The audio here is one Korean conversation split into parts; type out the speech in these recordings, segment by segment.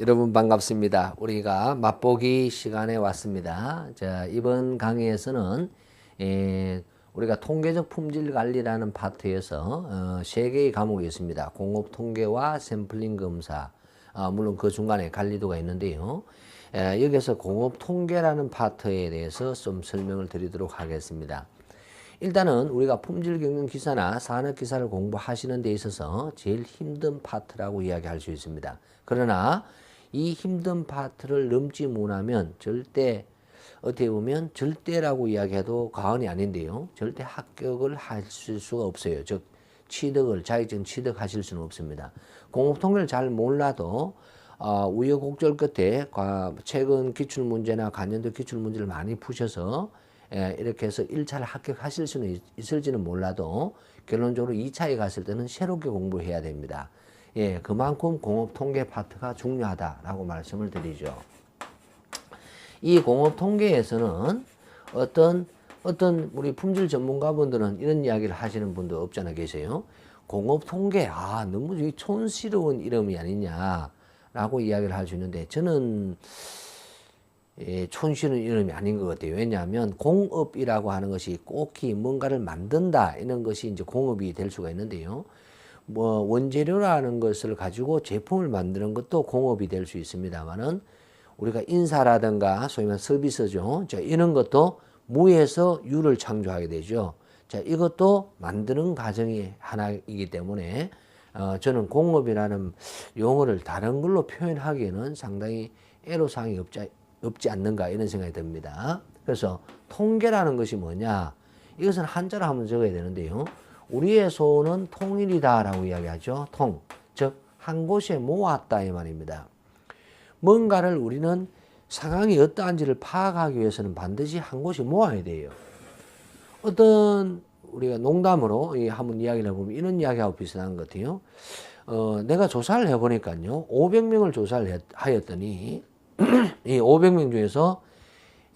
여러분 반갑습니다. 우리가 맛보기 시간에 왔습니다. 자, 이번 강의에서는 에, 우리가 통계적 품질 관리라는 파트에서 어, 세 개의 과목이 있습니다. 공업 통계와 샘플링 검사. 아, 물론 그 중간에 관리도가 있는데요. 에, 여기서 공업 통계라는 파트에 대해서 좀 설명을 드리도록 하겠습니다. 일단은 우리가 품질 경영 기사나 산업 기사를 공부하시는 데 있어서 제일 힘든 파트라고 이야기할 수 있습니다. 그러나 이 힘든 파트를 넘지 못하면 절대 어떻게 보면 절대라고 이야기해도 과언이 아닌데요. 절대 합격을 하실 수가 없어요. 즉 취득을 자격증 취득하실 수는 없습니다. 공업 통계를 잘 몰라도 어, 우여곡절 끝에 최근 기출 문제나 관련된 기출 문제를 많이 푸셔서 예, 이렇게 해서 1차를 합격하실 수는 있, 있을지는 몰라도 결론적으로 2차에 갔을 때는 새롭게 공부해야 됩니다. 예, 그만큼 공업 통계 파트가 중요하다라고 말씀을 드리죠. 이 공업 통계에서는 어떤 어떤 우리 품질 전문가분들은 이런 이야기를 하시는 분도 없잖아 계세요. 공업 통계 아 너무 촌스러운 이름이 아니냐라고 이야기를 할 수 있는데 저는 예, 촌스러운 이름이 아닌 것 같아요. 왜냐하면 공업이라고 하는 것이 꼭히 뭔가를 만든다 이런 것이 이제 공업이 될 수가 있는데요. 뭐 원재료라는 것을 가지고 제품을 만드는 것도 공업이 될 수 있습니다만은 우리가 인사라든가 소위 말해 서비스죠. 자, 이런 것도 무에서 유를 창조하게 되죠. 자, 이것도 만드는 과정이 하나이기 때문에 어, 저는 공업이라는 용어를 다른 걸로 표현하기에는 상당히 애로사항이 없지, 없지 않는가 이런 생각이 듭니다. 그래서 통계라는 것이 뭐냐? 이것은 한자로 한번 적어야 되는데요. 우리의 소는 통일이다라고 이야기하죠. 통. 즉, 한 곳에 모았다 이 말입니다. 뭔가를 우리는 상황이 어떠한지를 파악하기 위해서는 반드시 한 곳에 모아야 돼요. 어떤 우리가 농담으로 한번 이야기를 해보면 이런 이야기하고 비슷한 것 같아요. 어, 내가 조사를 해보니까요. 500명을 조사를 하였더니 이 500명 중에서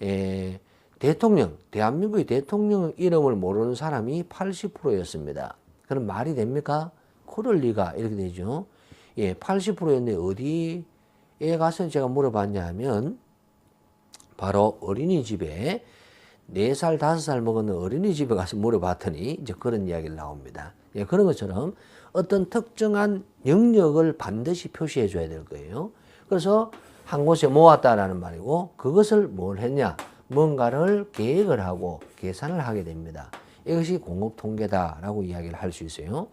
에, 대통령, 대한민국의 대통령 이름을 모르는 사람이 80%였습니다. 그럼 말이 됩니까? 그럴 리가 이렇게 되죠. 예, 80%였는데 어디에 가서 제가 물어봤냐 하면 바로 어린이집에 4살, 5살 먹었는 어린이집에 가서 물어봤더니 이제 그런 이야기를 나옵니다. 예, 그런 것처럼 어떤 특정한 영역을 반드시 표시해 줘야 될 거예요. 그래서 한 곳에 모았다라는 말이고 그것을 뭘 했냐? 뭔가를 계획을 하고 계산을 하게 됩니다. 이것이 공업 통계다라고 이야기를 할 수 있어요.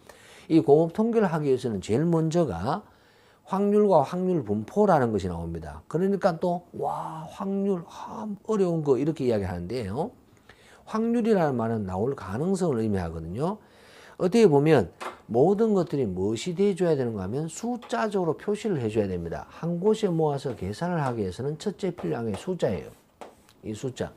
이 공업 통계를 하기 위해서는 제일 먼저가 확률과 확률 분포라는 것이 나옵니다. 그러니까 또, 와, 확률, 아, 어려운 거, 이렇게 이야기 하는데요. 확률이라는 말은 나올 가능성을 의미하거든요. 어떻게 보면 모든 것들이 무엇이 돼줘야 되는가 하면 숫자적으로 표시를 해줘야 됩니다. 한 곳에 모아서 계산을 하기 위해서는 첫째 필요한 게 숫자예요. 이 숫자.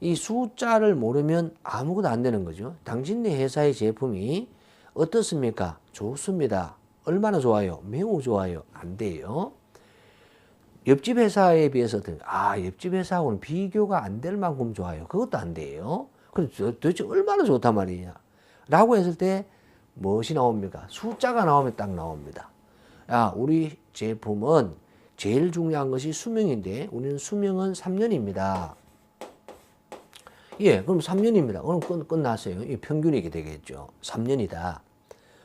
이 숫자를 모르면 아무것도 안 되는 거죠. 당신네 회사의 제품이 어떻습니까? 좋습니다. 얼마나 좋아요? 매우 좋아요. 안 돼요. 옆집 회사에 비해서 아 옆집 회사하고는 비교가 안 될 만큼 좋아요. 그것도 안 돼요. 그럼 도대체 얼마나 좋단 말이냐? 라고 했을 때 무엇이 나옵니까? 숫자가 나오면 딱 나옵니다. 야, 우리 제품은 제일 중요한 것이 수명인데 우리는 수명은 3년입니다. 예, 그럼 3년입니다. 그럼 끝, 끝났어요. 이 평균이 되겠죠. 3년이다.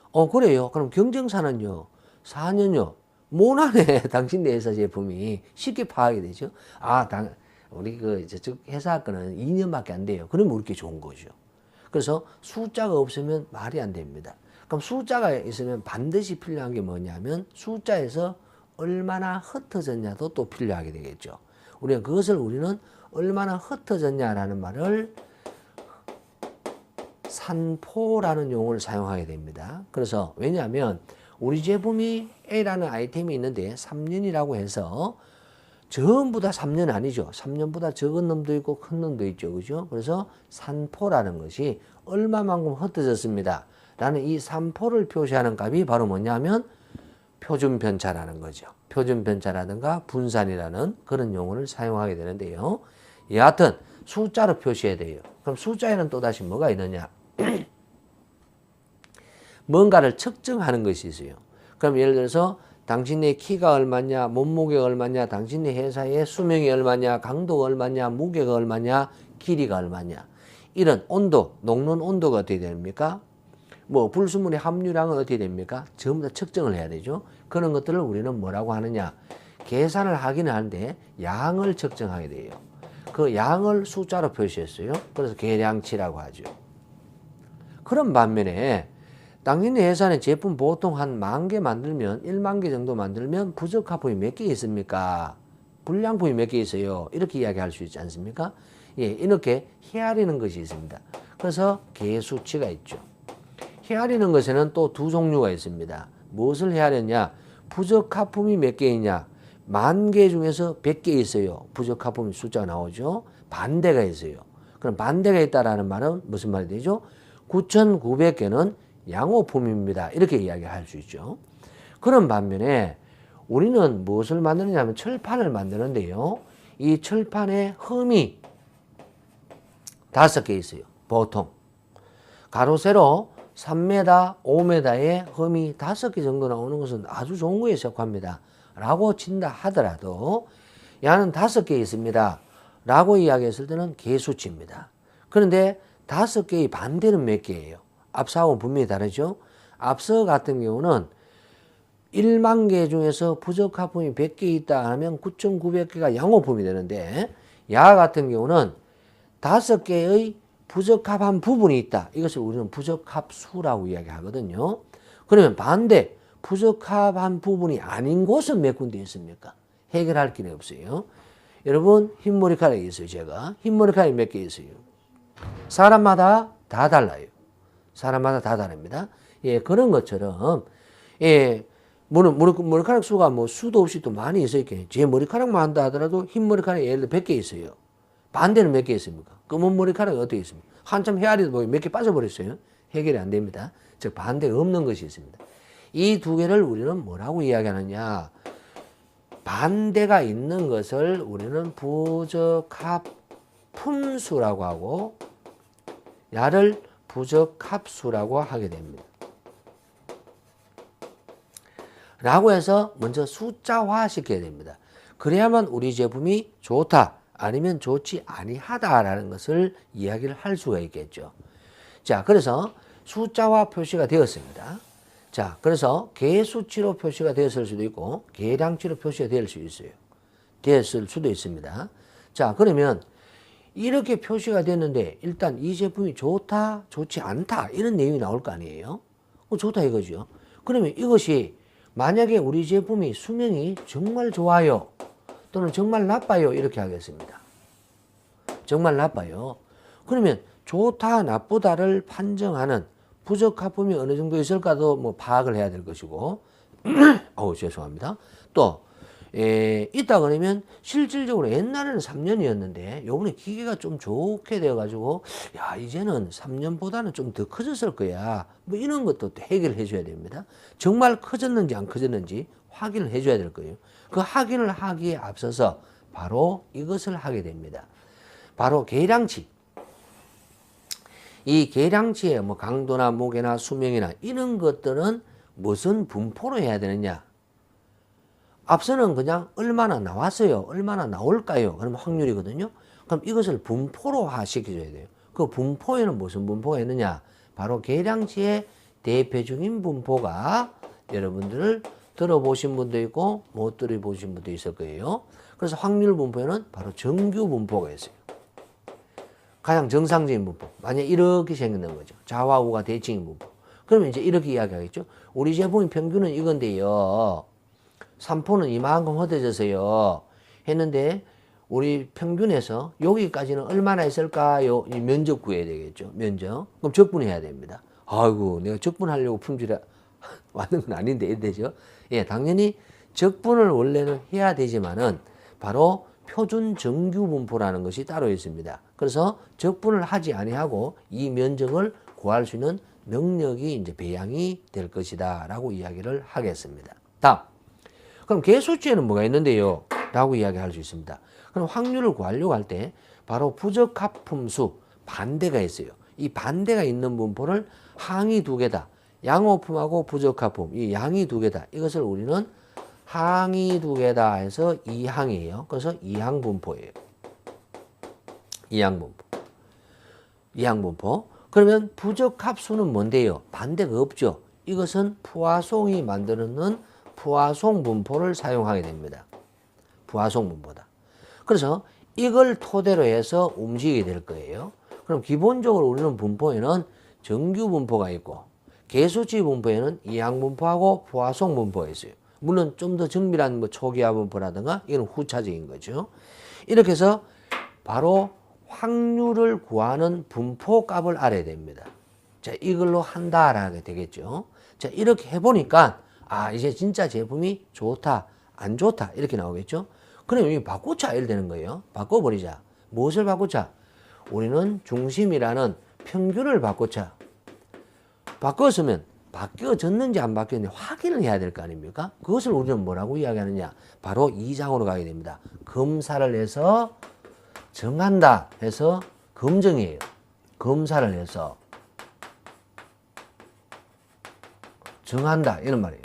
어, 그래요. 그럼 경쟁사는요. 4년요. 모나네 당신 내 회사 제품이 쉽게 파악이 되죠. 아, 당, 우리 그 저쪽 회사 거는 2년밖에 안 돼요. 그러면 우리게 좋은 거죠. 그래서 숫자가 없으면 말이 안 됩니다. 그럼 숫자가 있으면 반드시 필요한 게 뭐냐면 숫자에서 얼마나 흩어졌냐도 또 필요하게 되겠죠. 우리가 그것을 우리는 얼마나 흩어졌냐라는 말을 산포라는 용어를 사용하게 됩니다. 그래서 왜냐하면 우리 제품이 A라는 아이템이 있는데 3년이라고 해서 전부 다 3년 아니죠. 3년보다 적은 놈도 있고 큰 놈도 있죠. 그죠? 그래서 산포라는 것이 얼마만큼 흩어졌습니다. 라는 이 산포를 표시하는 값이 바로 뭐냐면 표준 편차라는 거죠. 표준 편차라든가 분산이라는 그런 용어를 사용하게 되는데요. 여하튼 숫자로 표시해야 돼요. 그럼 숫자에는 또다시 뭐가 있느냐? 뭔가를 측정하는 것이 있어요. 그럼 예를 들어서 당신의 키가 얼마냐, 몸무게가 얼마냐, 당신의 회사의 수명이 얼마냐, 강도가 얼마냐, 무게가 얼마냐, 길이가 얼마냐. 이런 온도, 녹는 온도가 어떻게 됩니까? 뭐 불순물의 함유량은 어떻게 됩니까? 전부 다 측정을 해야 되죠. 그런 것들을 우리는 뭐라고 하느냐? 계산을 하기는 하는데 양을 측정하게 돼요. 그 양을 숫자로 표시했어요. 그래서 계량치라고 하죠. 그런 반면에 당신의 회사는 제품 보통 한 만 개 만들면 1만 개 정도 만들면 부적합품이 몇 개 있습니까? 불량품이 몇 개 있어요. 이렇게 이야기할 수 있지 않습니까? 예, 이렇게 헤아리는 것이 있습니다. 그래서 계수치가 있죠. 헤아리는 것에는 또 두 종류가 있습니다. 무엇을 헤아렸냐? 부적합품이 몇개 있냐? 만 개 중에서 100개 있어요. 부적합품 숫자가 나오죠. 반대가 있어요. 그럼 반대가 있다라는 말은 무슨 말이 되죠? 9,900개는 양호품입니다. 이렇게 이야기할 수 있죠. 그런 반면에 우리는 무엇을 만드느냐면 철판을 만드는데요. 이 철판에 흠이 다섯 개 있어요. 보통. 가로 세로 3m, 5m의 흠이 다섯 개 정도 나오는 것은 아주 좋은 거에 속합니다. 라고 친다 하더라도 야는 다섯 개 있습니다. 라고 이야기했을 때는 개수치입니다. 그런데 다섯 개의 반대는 몇 개예요? 앞서하고 분명히 다르죠. 앞서 같은 경우는 1만 개 중에서 부적합품이 100개 있다 하면 9,900개가 양호품이 되는데 야 같은 경우는 다섯 개의 부적합한 부분이 있다. 이것을 우리는 부적합수라고 이야기하거든요. 그러면 반대 부적합한 부분이 아닌 곳은 몇 군데 있습니까? 해결할 길이 없어요. 여러분 흰머리카락이 있어요. 제가 흰머리카락이 몇 개 있어요. 사람마다 다 달라요. 사람마다 다 다릅니다. 예, 그런 것처럼, 예, 물론 머리카락 수가 뭐 수도 없이 또 많이 있어 있겠네. 제 머리카락만 한다 하더라도 흰 머리카락이 예를 들어 100개 있어요. 반대는 몇 개 있습니까? 검은 머리카락이 어떻게 있습니까? 한참 헤아리다 보니 몇개 빠져버렸어요. 해결이 안 됩니다. 즉, 반대가 없는 것이 있습니다. 이 두 개를 우리는 뭐라고 이야기하느냐. 반대가 있는 것을 우리는 부적합품수라고 하고, 야를 부적합수라고 하게 됩니다. 라고 해서 먼저 숫자화 시켜야 됩니다. 그래야만 우리 제품이 좋다 아니면 좋지 아니하다라는 것을 이야기를 할 수가 있겠죠. 자, 그래서 숫자화 표시가 되었습니다. 자, 그래서 개수치로 표시가 되었을 수도 있고 계량치로 표시가 될 수 있어요. 되었을 수도 있습니다. 자, 그러면 이렇게 표시가 됐는데 일단 이 제품이 좋다, 좋지 않다 이런 내용이 나올 거 아니에요. 어, 좋다 이거죠. 그러면 이것이 만약에 우리 제품이 수명이 정말 좋아요 또는 정말 나빠요 이렇게 하겠습니다. 정말 나빠요. 그러면 좋다, 나쁘다를 판정하는 부적합품이 어느 정도 있을까도 뭐 파악을 해야 될 것이고, 어우 죄송합니다. 또 에, 있다 그러면 실질적으로 옛날에는 3년이었는데 요번에 기계가 좀 좋게 되어 가지고 야 이제는 3년보다는 좀 더 커졌을 거야 뭐 이런 것도 해결해 줘야 됩니다 정말 커졌는지 안 커졌는지 확인을 해 줘야 될 거예요 그 확인을 하기에 앞서서 바로 이것을 하게 됩니다 바로 계량치 이 계량치의 뭐 강도나 무게나 수명이나 이런 것들은 무슨 분포로 해야 되느냐 앞서는 그냥 얼마나 나왔어요. 얼마나 나올까요? 그럼 확률이거든요. 그럼 이것을 분포로화 시켜줘야 돼요. 그 분포에는 무슨 분포가 있느냐? 바로 계량치의 대표적인 분포가 여러분들 들어보신 분도 있고 못 들어보신 분도 있을 거예요. 그래서 확률 분포에는 바로 정규 분포가 있어요. 가장 정상적인 분포. 만약 이렇게 생기는 거죠. 좌와우가 대칭인 분포. 그러면 이제 이렇게 이야기하겠죠. 우리 제품의 평균은 이건데요. 삼포는 이만큼 헛어져서요. 했는데 우리 평균에서 여기까지는 얼마나 있을까요? 이 면적 구해야 되겠죠. 면적. 그럼 적분해야 됩니다. 아이고, 내가 적분하려고 품질에 왔는 건 아닌데, 되죠? 예, 당연히 적분을 원래는 해야 되지만은 바로 표준 정규 분포라는 것이 따로 있습니다. 그래서 적분을 하지 아니하고 이 면적을 구할 수 있는 능력이 이제 배양이 될 것이다 라고 이야기를 하겠습니다. 다음. 그럼 개수치에는 뭐가 있는데요? 라고 이야기할 수 있습니다. 그럼 확률을 구하려고 할 때 바로 부적합품수 반대가 있어요. 이 반대가 있는 분포를 항이 두 개다. 양호품하고 부적합품 이 양이 두 개다. 이것을 우리는 항이 두 개다 해서 이항이에요. 그래서 이항 분포예요. 이항 분포. 이항 분포. 그러면 부적합수는 뭔데요? 반대가 없죠. 이것은 푸화송이 만드는 푸화송 분포를 사용하게 됩니다. 푸화송 분포다. 그래서 이걸 토대로 해서 움직이게 될 거예요. 그럼 기본적으로 우리는 분포에는 정규 분포가 있고 개수치 분포에는 이항 분포하고 포화송 분포가 있어요. 물론 좀 더 정밀한 뭐 초기화 분포라든가 이건 후차적인 거죠. 이렇게 해서 바로 확률을 구하는 분포 값을 알아야 됩니다. 자, 이걸로 한다라게 되겠죠. 자, 이렇게 해보니까 아, 이제 진짜 제품이 좋다, 안 좋다 이렇게 나오겠죠. 그럼 이 바꾸자 이래 되는 거예요. 바꿔버리자. 무엇을 바꾸자? 우리는 중심이라는 평균을 바꾸자. 바꿨으면 바뀌어졌는지 안 바뀌었는지 확인을 해야 될 거 아닙니까? 그것을 우리는 뭐라고 이야기하느냐? 바로 이장으로 가게 됩니다. 검사를 해서 정한다 해서 검증이에요. 검사를 해서 정한다 이런 말이에요.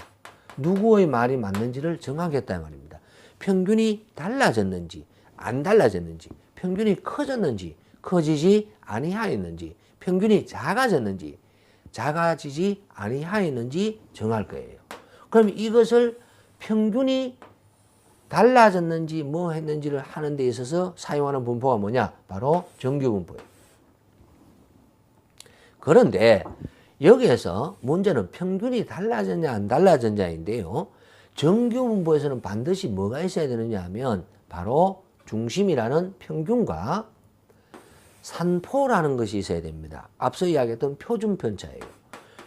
누구의 말이 맞는지를 정하겠다 이 말입니다. 평균이 달라졌는지 안 달라졌는지 평균이 커졌는지 커지지 아니하였는지 평균이 작아졌는지 작아지지 아니하였는지 정할 거예요. 그럼 이것을 평균이 달라졌는지 뭐 했는지를 하는 데 있어서 사용하는 분포가 뭐냐? 바로 정규 분포예요. 그런데 여기에서 문제는 평균이 달라졌냐 안 달라졌냐인데요. 정규 분포에서는 반드시 뭐가 있어야 되느냐 하면 바로 중심이라는 평균과 산포라는 것이 있어야 됩니다. 앞서 이야기했던 표준 편차예요.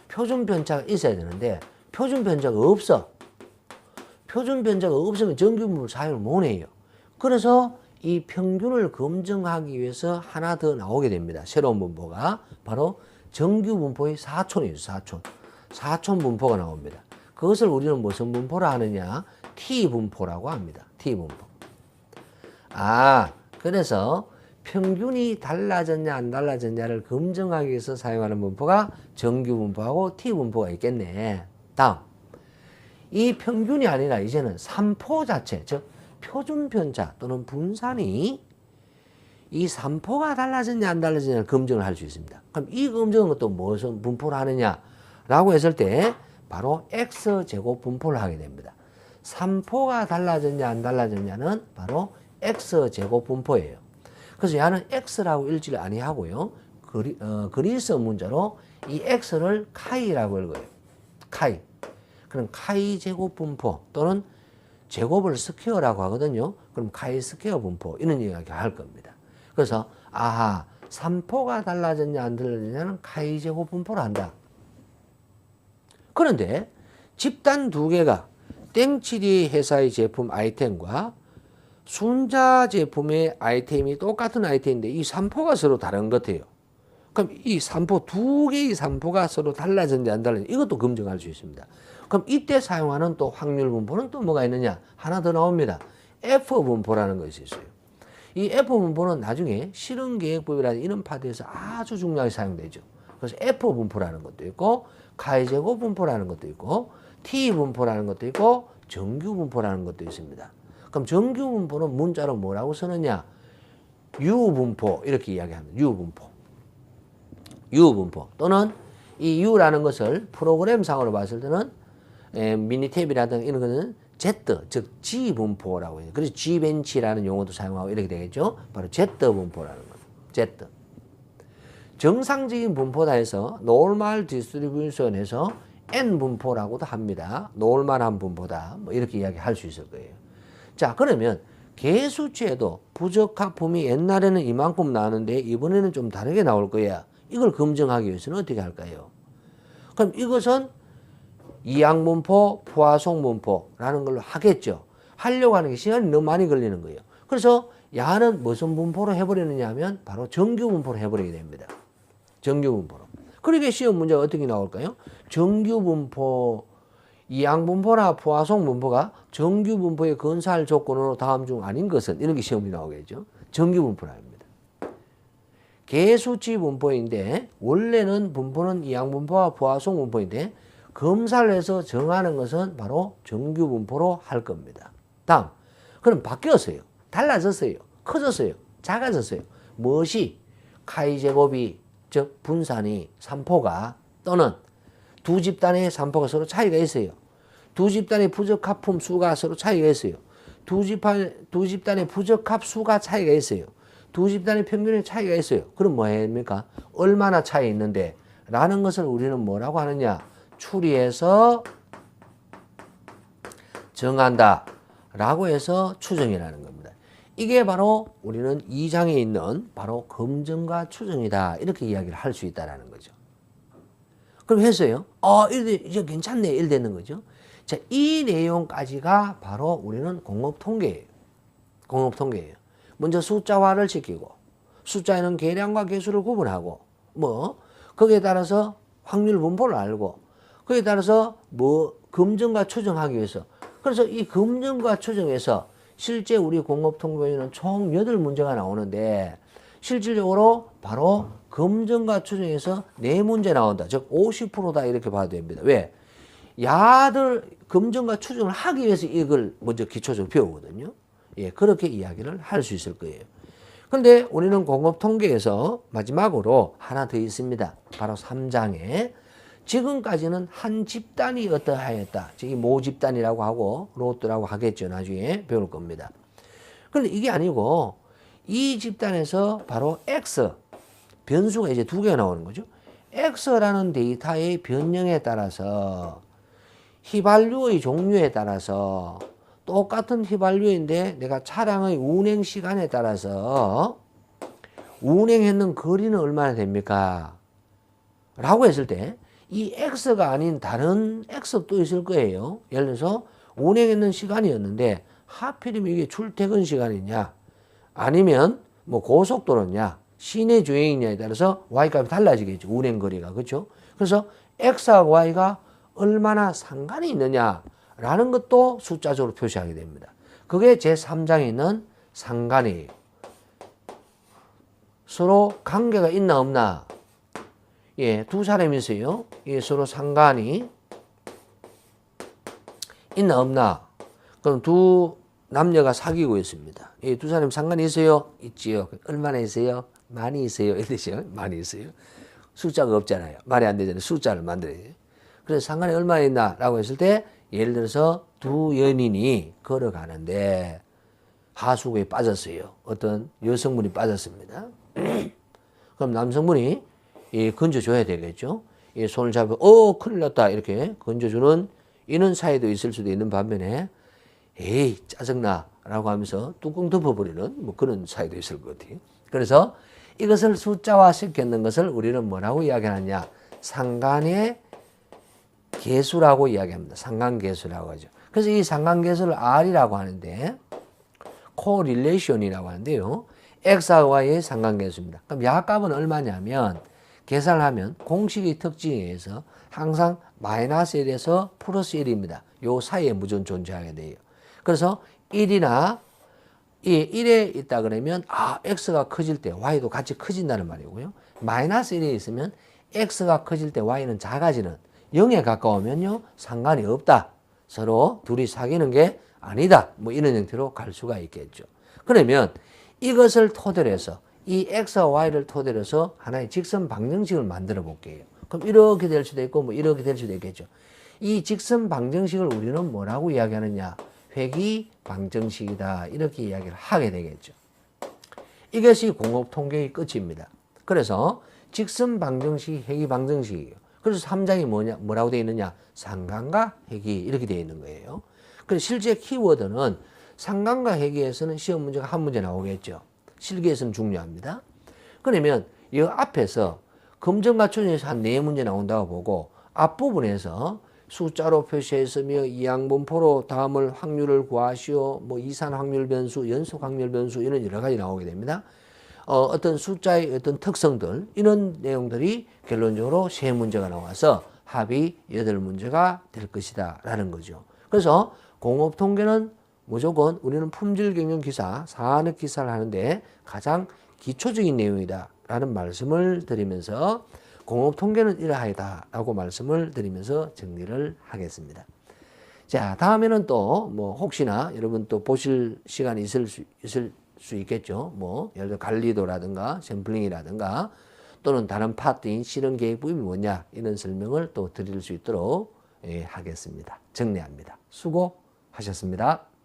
표준 편차가 있어야 되는데 표준 편차가 없어. 표준 편차가 없으면 정규 분포를 사용을 못 해요. 그래서 이 평균을 검증하기 위해서 하나 더 나오게 됩니다. 새로운 분포가 바로 정규 분포의 사촌이죠. 사촌. 사촌 분포가 나옵니다. 그것을 우리는 무슨 분포라 하느냐? T 분포라고 합니다. T 분포. 아, 그래서 평균이 달라졌냐 안 달라졌냐를 검증하기 위해서 사용하는 분포가 정규 분포하고 T 분포가 있겠네. 다음. 이 평균이 아니라 이제는 산포 자체, 즉 표준 편차 또는 분산이 이 산포가 달라졌냐 안 달라졌냐를 검증을 할 수 있습니다. 그럼 이 검증은 또 무슨 분포를 하느냐라고 했을 때 바로 x 제곱 분포를 하게 됩니다. 산포가 달라졌냐 안 달라졌냐는 바로 x 제곱 분포예요. 그래서 얘는 x라고 읽지를 아니하고요. 그리, 어, 그리스 문자로 이 x를 카이라고 읽어요. 카이. 그럼 카이 제곱 분포 또는 제곱을 스퀘어라고 하거든요. 그럼 카이 스퀘어 분포 이런 이야기 할 겁니다. 그래서 아하 산포가 달라졌냐 안 달라졌냐는 카이 제곱 분포를 한다. 그런데 집단 두 개가 땡치리 회사의 제품 아이템과 순자 제품의 아이템이 똑같은 아이템인데 이 산포가 서로 다른 것 같아요. 그럼 이 산포 두 개의 산포가 서로 달라졌는지 안 달라졌는지 이것도 검증할 수 있습니다. 그럼 이때 사용하는 또 확률 분포는 또 뭐가 있느냐? 하나 더 나옵니다. F 분포라는 것이 있어요. 이 F 분포는 나중에 실행계획법이라는 이런 파트에서 아주 중요하게 사용되죠. 그래서 F 분포라는 것도 있고 카이제곱 분포라는 것도 있고 T 분포라는 것도 있고 정규 분포라는 것도 있습니다. 그럼 정규 분포는 문자로 뭐라고 쓰느냐? U 분포 이렇게 이야기합니다. U 분포. U 분포 또는 이 U라는 것을 프로그램상으로 봤을 때는 에, 미니탭이라든가 이런 거는 Z, 즉 G 분포라고 해요. 그래서 G 벤치라는 용어도 사용하고 이렇게 되겠죠. 바로 Z 분포라는 거. Z. 정상적인 분포다 해서 노멀 디스트리뷰션에서 N 분포라고도 합니다. 노멀한 분포다. 뭐 이렇게 이야기할 수 있을 거예요. 자, 그러면 개수치에도 부적합품이 옛날에는 이만큼 나왔는데 이번에는 좀 다르게 나올 거야. 이걸 검증하기 위해서는 어떻게 할까요? 그럼 이것은 이항분포, 포화송분포라는 걸로 하겠죠. 하려고 하는 게 시간이 너무 많이 걸리는 거예요. 그래서 야는 무슨 분포로 해버리느냐 하면 바로 정규분포로 해버리게 됩니다. 정규분포로. 그러게 시험 문제가 어떻게 나올까요? 정규분포, 이항분포나 포화송 분포가 정규 분포의 건설 조건으로 다음 중 아닌 것은 이런 게 시험이 나오겠죠. 정규 분포랍니다. 개수치 분포인데 원래는 분포는 이항분포와 포화송 분포인데 검사를 해서 정하는 것은 바로 정규 분포로 할 겁니다. 다음, 그럼 바뀌었어요. 달라졌어요. 커졌어요. 작아졌어요. 무엇이 카이 제곱이 즉 분산이 산포가 또는 두 집단의 산포가 서로 차이가 있어요. 두 집단의 부적합품 수가 서로 차이가 있어요. 두 집단 두 집단의 부적합 수가 차이가 있어요. 두 집단의 평균의 차이가 있어요. 그럼 뭐 해입니까? 얼마나 차이 있는데 라는 것을 우리는 뭐라고 하느냐? 추리해서 정한다. 라고 해서 추정이라는 겁니다. 이게 바로 우리는 이 장에 있는 바로 검증과 추정이다. 이렇게 이야기를 할 수 있다라는 거죠. 그럼 했어요. 어, 이제 괜찮네. 이래 되는 거죠. 자, 이 내용까지가 바로 우리는 공업 통계예요. 공업 통계예요. 먼저 숫자화를 시키고, 숫자에는 계량과 개수를 구분하고, 뭐, 거기에 따라서 확률 분포를 알고, 거기에 따라서 뭐, 검증과 추정하기 위해서. 그래서 이 검증과 추정에서 실제 우리 공업 통계에는 총 8문제가 나오는데, 실질적으로 바로 검증과 추정에서 네 문제 나온다. 즉 50%다 이렇게 봐도 됩니다. 왜? 야들 검증과 추정을 하기 위해서 이걸 먼저 기초적으로 배우거든요. 예, 그렇게 이야기를 할 수 있을 거예요. 그런데 우리는 공업 통계에서 마지막으로 하나 더 있습니다. 바로 3장에 지금까지는 한 집단이 어떠하였다. 이모 집단이라고 하고 로또라고 하겠죠. 나중에 배울 겁니다. 그런데 이게 아니고 이 집단에서 바로 X 변수가 이제 두 개가 나오는 거죠. X라는 데이터의 변형에 따라서 휘발유의 종류에 따라서 똑같은 휘발유인데 내가 차량의 운행 시간에 따라서 운행했는 거리는 얼마나 됩니까? 라고 했을 때 이 X가 아닌 다른 X도 있을 거예요. 예를 들어서 운행했는 시간이었는데 하필이면 이게 출퇴근 시간이냐 아니면 뭐 고속도로냐 시내 주행이냐에 따라서 Y값이 달라지겠죠. 운행 거리가. 그렇죠? 그래서 X하고 Y가 얼마나 상관이 있느냐라는 것도 숫자적으로 표시하게 됩니다. 그게 제3장에 있는 상관이에요. 서로 관계가 있나 없나? 예, 두 사람이 있어요. 예, 서로 상관이 있나 없나? 그럼 두 남녀가 사귀고 있습니다. 예, 두 사람 상관이 있어요? 있지요. 얼마나 있어요? 많이 있어요. 이러죠. 많이 있어요. 숫자가 없잖아요. 말이 안 되잖아요. 숫자를 만들어야죠. 그래서 상관이 얼마나 있나 라고 했을 때 예를 들어서 두 연인이 걸어가는데 하수구에 빠졌어요. 어떤 여성분이 빠졌습니다. 그럼 남성분이 예, 건져줘야 되겠죠. 예, 손을 잡아, 어, 큰일 났다. 이렇게 건져주는 이런 사이도 있을 수도 있는 반면에 에이, 짜증나. 라고 하면서 뚜껑 덮어버리는 뭐 그런 사이도 있을 것 같아요. 그래서 이것을 숫자화 시켰는 것을 우리는 뭐라고 이야기하느냐. 상관의 개수라고 이야기합니다. 상관계수라고 하죠. 그래서 이 상관계수를 R이라고 하는데 코릴레이션이라고 하는데요. X와의 상관계수입니다. 그럼 야값은 얼마냐면 계산을 하면 공식의 특징에 의해서 항상 마이너스 1에서 플러스 1입니다. 요 사이에 무조건 존재하게 돼요. 그래서 1이나 이 1에 있다 그러면 아 x가 커질 때 y도 같이 커진다는 말이고요. 마이너스 1에 있으면 x가 커질 때 y는 작아지는 0에 가까우면요 상관이 없다. 서로 둘이 사귀는 게 아니다. 뭐 이런 형태로 갈 수가 있겠죠. 그러면 이것을 토대로 해서 이 x와 y를 토대로 해서 하나의 직선 방정식을 만들어 볼게요. 그럼 이렇게 될 수도 있고 뭐 이렇게 될 수도 있겠죠. 이 직선 방정식을 우리는 뭐라고 이야기하느냐? 회귀 방정식이다. 이렇게 이야기를 하게 되겠죠. 이것이 공업 통계의 끝입니다. 그래서 직선 방정식이 회귀 방정식이에요. 그래서 3장이 뭐냐, 뭐라고 되어 있느냐? 상관과 회귀 이렇게 되어 있는 거예요. 그래서 실제 키워드는 상관과 회귀에서는 시험 문제가 한 문제 나오겠죠. 실기에서는 중요합니다. 그러면 이 앞에서 검정과 추정에서 한 네 문제 나온다고 보고 앞부분에서 숫자로 표시했으며 이항분포로 다음을 확률을 구하시오. 뭐 이산 확률 변수, 연속 확률 변수 이런 여러 가지 나오게 됩니다. 어, 어떤 숫자의 어떤 특성들 이런 내용들이 결론적으로 세 문제가 나와서 합이 여덟 문제가 될 것이다 라는 거죠. 그래서 공업 통계는 무조건 우리는 품질 경영 기사, 산업 기사를 하는데 가장 기초적인 내용이다 라는 말씀을 드리면서 공업 통계는 이러하이다라고 말씀을 드리면서 정리를 하겠습니다. 자, 다음에는 또 뭐 혹시나 여러분 또 보실 시간이 있을 수, 있을 수 있겠죠. 뭐 예를 들어 관리도라든가 샘플링이라든가 또는 다른 파트인 실현 계획부이 뭐냐 이런 설명을 또 드릴 수 있도록 예, 하겠습니다. 정리합니다. 수고하셨습니다.